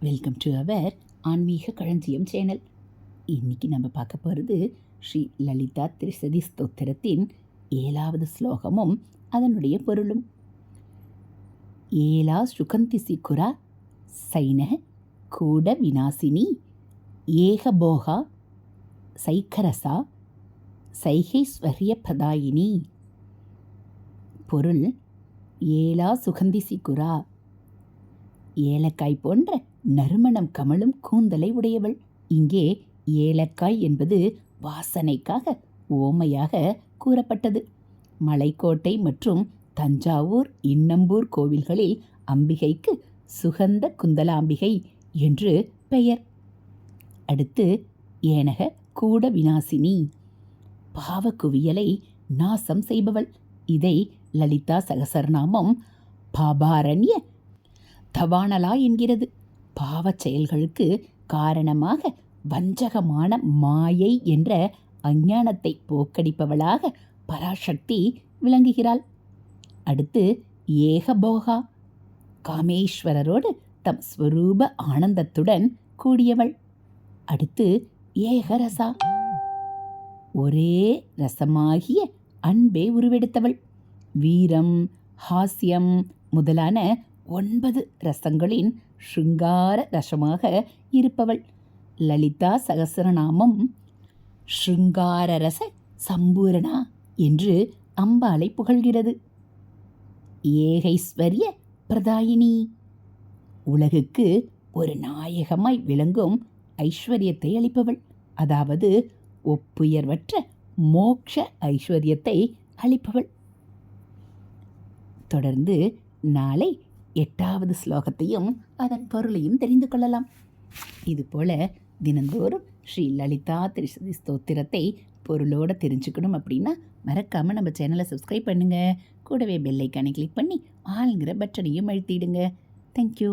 Welcome to our ஆன்மீக களஞ்சியம் channel இன்னைக்கு நம்ம பார்க்க போகிறது ஸ்ரீ லலிதா திரிசதி ஸ்தோத்திரத்தின் ஏழாவது ஸ்லோகமும் அதனுடைய பொருளும். ஏலா சுகந்தி சிக்குரா சைன கூட விநாசினி ஏகபோகா சைக்கரசா சைகைஸ்வரிய பிரதாயினி பொருள் ஏலா சுகந்தி சிக்குரா ஏலக்காய் போன்ற நறுமணம் கமழும் கூந்தலை உடையவள். இங்கே ஏலக்காய் என்பது வாசனைக்காக ஓமையாக கூறப்பட்டது. மலைக்கோட்டை மற்றும் தஞ்சாவூர் இன்னம்பூர் கோவில்களில் அம்பிகைக்கு சுகந்த குந்தலாம்பிகை என்று பெயர். அடுத்து ஏனக கூட விநாசினி பாவக்குவியலை நாசம் செய்பவள். இதை லலிதா சகசரநாமம் பாபாரண்ய தவானலா என்கிறது. பாவச் செயல்களுக்கு காரணமாக வஞ்சகமான மாயை என்ற அஞ்ஞானத்தை போக்கடிப்பவளாக பராசக்தி விளங்குகிறாள். அடுத்து ஏகபோகா. காமேஸ்வரரோடு தம் ஸ்வரூப ஆனந்தத்துடன் கூடியவள். அடுத்து ஏகரசா. ஒரே ரசமாகிய அன்பே உருவெடுத்தவள். வீரம் ஹாஸ்யம் முதலான ஒன்பது ரசங்களின் ஷிங்கார ரசமாக இருப்பவள். லலிதா சகசரநாமம் ஸ்ருங்காரரச சம்பூரணா என்று அம்பாளை புகழ்கிறது. ஏகைஸ்வரிய பிரதாயினி. உலகுக்கு ஒரு நாயகமாய் விளங்கும் ஐஸ்வர்யத்தை அளிப்பவள். அதாவது ஒப்புயர்வற்ற மோக்ஷ ஐஸ்வர்யத்தை அளிப்பவள். தொடர்ந்து நாளை எட்டாவது ஸ்லோகத்தையும் அதன் பொருளையும் தெரிந்து கொள்ளலாம். இதுபோல தினந்தோறும் ஸ்ரீ லலிதா திரிசதி ஸ்தோத்திரத்தை பொருளோடு தெரிஞ்சுக்கணும் அப்படின்னா மறக்காமல் நம்ம சேனலை சப்ஸ்கிரைப் பண்ணுங்கள் கூடவே பெல்லைக்கானை கிளிக் பண்ணி ஆளுங்கிற பட்டனையும் அழுத்திடுங்க. தேங்க்யூ